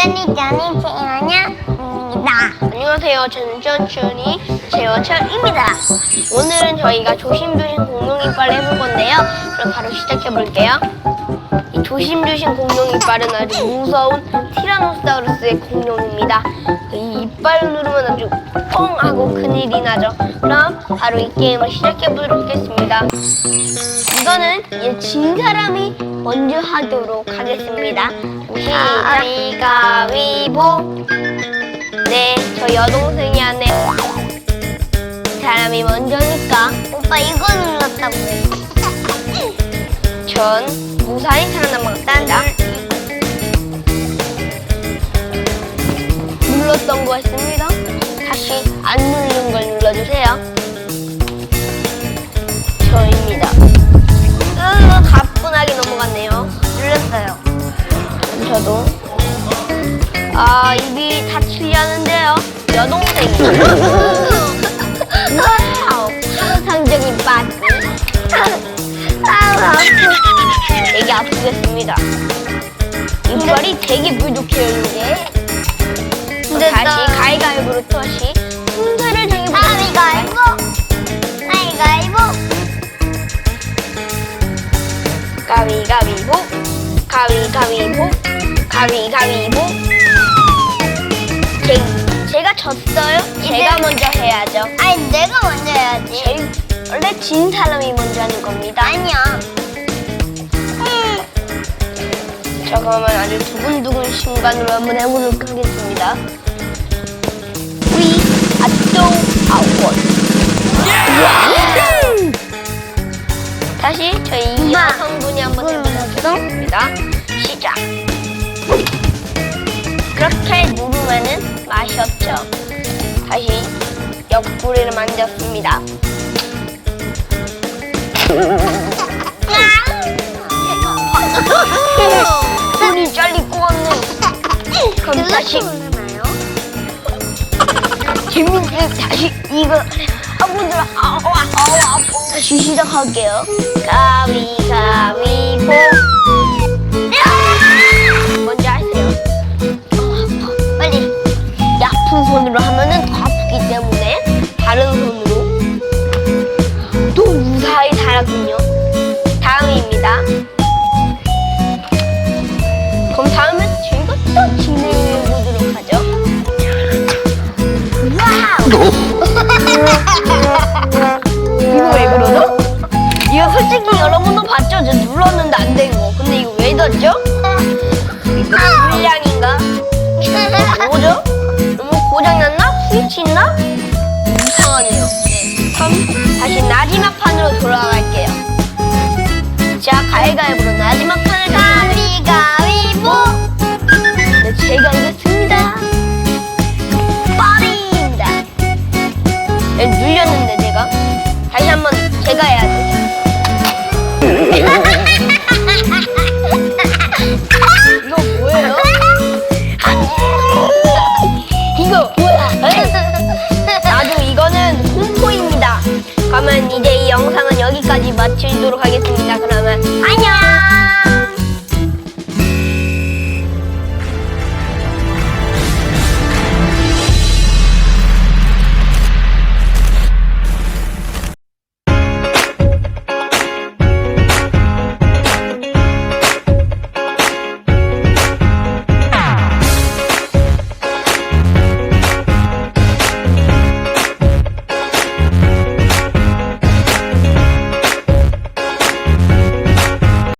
샌디 연인 제이나냐? 안녕하세요. 저는 전준이 제어철입니다. 오늘은 저희가 조심조심 공룡 이빨을 해볼 건데요. 그럼 바로 시작해 볼게요. 이 조심조심 공룡 이빨은 아주 무서운 티라노사우루스의 공룡입니다. 이 이빨을 누르면 아주 뻥 하고 큰일이 나죠. 그럼 바로 이 게임을 시작해 보도록 하겠습니다. 이거는 이제 진 사람이 먼저 하도록 하겠습니다. 가위가위보. 네, 저 여동생이 하네. 사람이 먼저니까 오빠 이거 눌렀다고 해. 전 무사히 살아남았습니다. 다시 안 누른 걸 눌러주세요. 저입니다. 으, 가뿐하게 넘어갔네요. 눌렀어요. 저도. 아, 입이 다치려는데요. 여동생이. 와우, 환상적인 바지. 아우, 아프. 되게 아프겠습니다. 이빨이 되게 부족해요, 이게. 근데 다시 나- 가위가위보로 다시 가위가위보, 가위가위보, 가위가위보. 제, 제가 졌어요? 제가 먼저 해야죠. 아니 내가 먼저 해야지. 제일 원래 진 사람이 먼저 하는 겁니다. 아니야. 자 그러면 아주 두근두근 심관으로 한번 해보도록 하겠습니다. We are so. 다시 저희 엄마. 여성분이 한번 응, 해보도록 하겠습니다. 시작. 그렇게 누르면은 맛이 없죠. 다시 옆구리를 만졌습니다. 손이 것 같네. 그럼 다시? 재밌게 다시 이거 들어 아우 아우 아우 다시 시작할게요. 가위 가위 보 먼저 하세요. 빨리. 얕은 손으로 하면은 더 아프기 때문에 다른 손으로 또 무사히 살았군요. 다음입니다. 솔직히 여러분도 봤죠? 저 눌렀는데 안된 거. 근데 이거 왜 떴죠? 이거 불량인가? 뭐죠? 너무 고장났나? 스위치 있나? 이상하네요. 네. 그럼 다시 마지막 판으로 돌아갈게요. 자, 가위가위보로 마지막 판을 가위가위보. 네, 제가 이겼습니다. 빠리입니다. 네, 눌렸는데 제가 다시 한번 제가 해야 돼. 그러면 이제 이 영상은 여기까지 마치도록 하겠습니다. 그럼